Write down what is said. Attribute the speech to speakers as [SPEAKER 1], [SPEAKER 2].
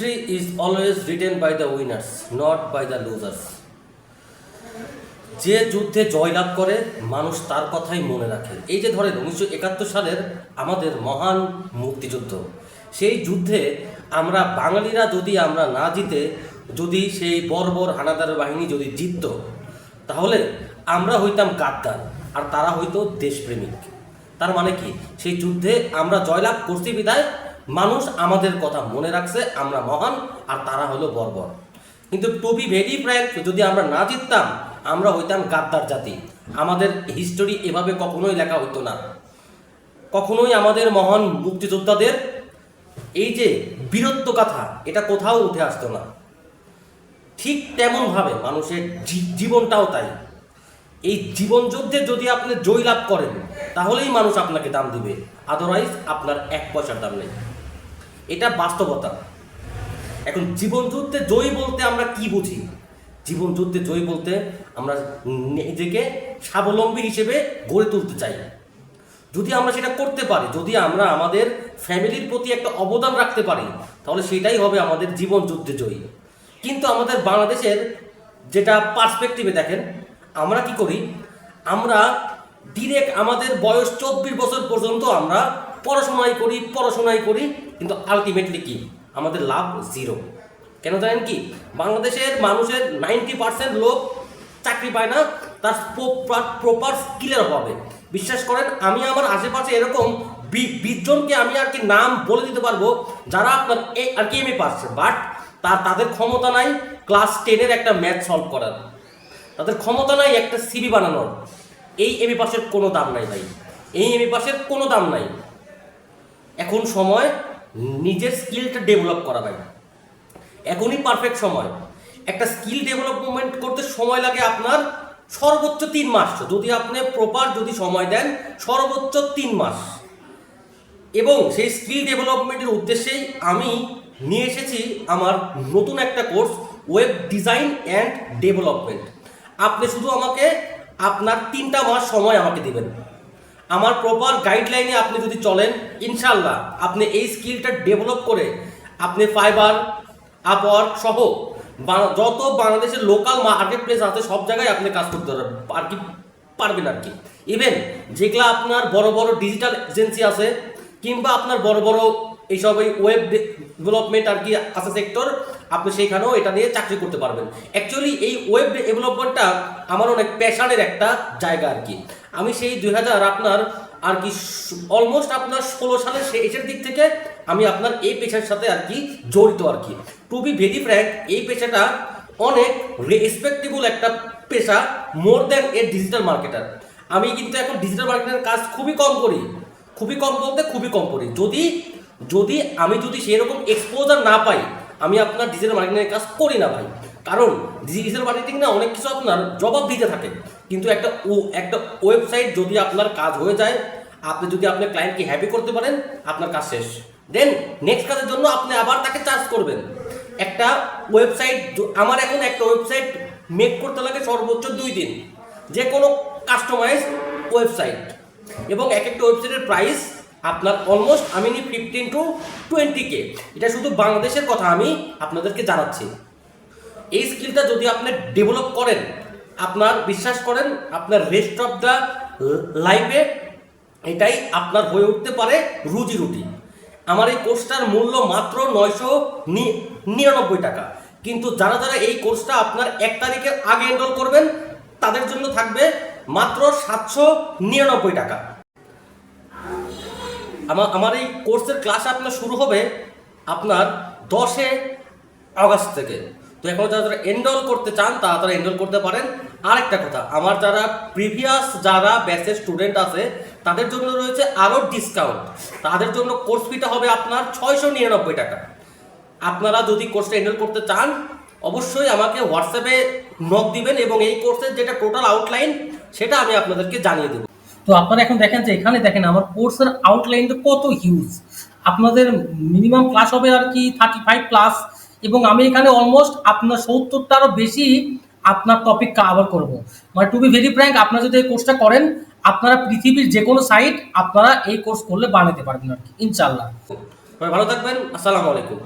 [SPEAKER 1] History is always written by the winners not by the losers যে যুদ্ধে জয়লাভ করে, মানুষ তার কথাই মনে রাখে। এই যে ধরেন, উনিশশো একাত্তর সালের আমাদের মহান মুক্তিযুদ্ধ। সেই যুদ্ধে আমরা বাঙালিরা যদি আমরা না জিতে, যদি সেই বর্বর হানাদার বাহিনী যদি জিতত, তাহলে আমরা হইতাম গাদ্দার, আর তারা হইতো দেশপ্রেমিক। তার মানে কি? সেই যুদ্ধে আমরা জয়লাভ করছি বিদায় মানুষ আমাদের কথা মনে রাখছে, আমরা মহান, আর তারা হলো বর্বর। কিন্তু টু বি ভেরি ফ্র্যাঙ্ক যদি আমরা না জিততাম, আমরা হইতাম গাদ্দার জাতি। আমাদের হিস্টোরি এভাবে কখনোই লেখা হইতো না। কখনোই আমাদের মহান মুক্তিযোদ্ধাদের এই যে বীরত্ব কথা, এটা কোথাও উঠে আসতো না। ঠিক তেমনভাবে মানুষের জীবনটাও তাই। এই জীবন যুদ্ধে যদি আপনি জয় লাভ করেন, তাহলেই মানুষ আপনাকে দাম দিবে। আদারওয়াইজ আপনার এক পয়সার দাম নেই। এটা বাস্তবতা। এখন জীবন যুদ্ধে জয় বলতে আমরা কি বুঝি? জীবন যুদ্ধে জয় বলতে আমরা নিজেকে স্বাবলম্বী হিসেবে গড়ে তুলতে চাই। যদি আমরা সেটা করতে পারি, যদি আমরা আমাদের ফ্যামিলির প্রতি একটা অবদান রাখতে পারি, তাহলে সেটাই হবে আমাদের জীবন যুদ্ধে জয়ী। কিন্তু আমাদের বাংলাদেশের যেটা পার্সপেক্টিভে দেখেন, আমরা কি করি? আমরা ডিরেক্ট আমাদের বয়স চব্বিশ বছর পর্যন্ত আমরা পড়াশোনাই করি পড়াশোনাই করি, কিন্তু আলটিমেটলি কি? আমাদের লাভ জিরো কেন জানেন কি? বাংলাদেশের মানুষের নাইনটি পার্সেন্ট লোক চাকরি পায় না, তার প্রপার স্কিলের অভাবে। বিশ্বাস করেন, আমি আমার আশেপাশে এরকম বি- বিশ আমি আর কি নাম বলে দিতে পারব, যারা আপনার এ, আর কি এমএ পাচ্ছে বাট তার তাদের ক্ষমতা নাই ক্লাস টেনের একটা ম্যাথ সলভ করার। তাদের ক্ষমতা নাই একটা সিবি বানানোর। এই এমএ পাসের কোনো দাম নাই ভাই। এই এমএ পাসের কোনো দাম নাই। এখন সময় নিজের স্কিলটা ডেভেলপ করা ভাই। এখনই পারফেক্ট সময়। একটা স্কিল ডেভেলপমেন্ট করতে সময় লাগে আপনার সর্বোচ্চ তিন মাস। যদি আপনি প্রপার যদি সময় দেন, সর্বোচ্চ তিন মাস। এবং সেই স্কিল ডেভেলপমেন্টের উদ্দেশ্যেই আমি নিয়ে এসেছি আমার নতুন একটা course web design and development আপনি শুধু আমাকে আপনার তিনটা মাস সময় আমাকে দিবেন। আমার প্রপার গাইডলাইনে আপনি যদি চলেন ইনশাল্লাহ আপনি এই স্কিলটা ডেভেলপ করে আপনি ফাইবার আপওয়ার্ক সহ যত বাংলাদেশের লোকাল মার্কেট প্লেস আছে, সব জায়গায় আপনি কাজ করতে পারবেন, আর কি পারবেন আর কি। ইভেন যেগুলো আপনার বড় বড় ডিজিটাল এজেন্সি আছে, কিংবা আপনার বড় বড় এইসব এই ওয়েব ডেভেলপমেন্ট আর কি আছে সেক্টর আপনি সেইখানেও এটা নিয়ে চাকরি করতে পারবেন। অ্যাকচুয়ালি এই ওয়েব ডেভেলপমেন্টটা আমার অনেক প্যাশানের একটা জায়গা আর কি। আমি সেই দুই হাজার আপনার আর কি অলমোস্ট আপনার ষোলো সালের শেষের দিক থেকে আমি আপনার এই পেশার সাথে আর কি জড়িত আর কি। টু বি ভেরি ফ্র্যাঙ্ক এই পেশাটা অনেক রেসপেক্টেবল একটা পেশা more than a digital marketer আমি কিন্তু এখন ডিজিটাল মার্কেটের কাজ খুবই কম করি। খুবই কম বলতে খুবই কম করি। যদি যদি আমি যদি সেরকম এক্সপোজার না পাই, আমি আপনার ডিজিটাল মার্কেটিংয়ের কাজ করি না ভাই। কারণ ডিজিটাল মার্কেটিং না অনেক কিছু আপনার জবাব দিতে থাকে। কিন্তু একটা ও- একটা ওয়েবসাইট যদি আপনার কাজ হয়ে যায়, আপনি যদি আপনার ক্লায়েন্টকে হ্যাপি করতে পারেন, আপনার কাজ শেষ। দেন নেক্সট কাজের জন্য আপনি আবার তাকে চার্জ করবেন। একটা ওয়েবসাইট আমার এখন একটা ওয়েবসাইট মেক করতে লাগে সর্বোচ্চ দুই দিন। যে কোনো কাস্টমাইজ ওয়েবসাইট এবং এক একটা ওয়েবসাইটের প্রাইস আপনার অলমোস্ট আমি নিই ফিফটিন টু টোয়েন্টি কে এটা শুধু বাংলাদেশের কথা আমি আপনাদেরকে জানাচ্ছি। এই স্কিলটা যদি আপনি ডেভেলপ করেন, আপনার বিশ্বাস করেন, আপনার রেস্ট অফ দ্য লাইফে এটাই আপনার হয়ে উঠতে পারে রুজি রুটি। আমার এই কোর্সটার মূল্য মাত্র নয়শো নিরানব্বই টাকা। কিন্তু যারা যারা এই কোর্সটা আপনার এক তারিখের আগে এনরোল করবেন, তাদের জন্য থাকবে মাত্র সাতশো নিরানব্বই টাকা। আমার আমার এই কোর্সের ক্লাস আপনার শুরু হবে আপনার দশে আগস্ট থেকে। তো এখন যারা যারা এনরোল করতে চান, তারা তারা এনরোল করতে পারেন। আরেকটা কথা, আমার যারা প্রিভিয়াস যারা ব্যাচের স্টুডেন্ট আছে, তাদের জন্য রয়েছে আরও ডিসকাউন্ট তাদের জন্য কোর্স ফিটা হবে আপনার ছয়শো নিরানব্বই টাকা। আপনারা যদি কোর্সটা এনরোল করতে চান, অবশ্যই আমাকে হোয়াটসঅ্যাপে নক দিবেন এবং এই কোর্সের যেটা টোটাল আউটলাইন সেটা আমি আপনাদেরকে জানিয়ে দেবো।
[SPEAKER 2] তো আপনারা এখন দেখেন যে, এখানে দেখেন আমার কোর্সের আউটলাইনটা কত হিউজ আপনাদের মিনিমাম ক্লাস হবে আর কি থার্টি ফাইভ প্লাস এবং আমি এখানে অলমোস্ট আপনার সত্তরটারও বেশি আপনার টপিক কাভার করব। মানে টু বি ভেরি ফ্র্যাঙ্ক আপনারা যদি এই কোর্সটা করেন, আপনারা পৃথিবীর যে কোনো সাইট আপনারা এই কোর্স করলে বানাতে পারবেন আর কি ইনশাল্লাহ
[SPEAKER 1] ভালো থাকবেন, আসসালামু আলাইকুম।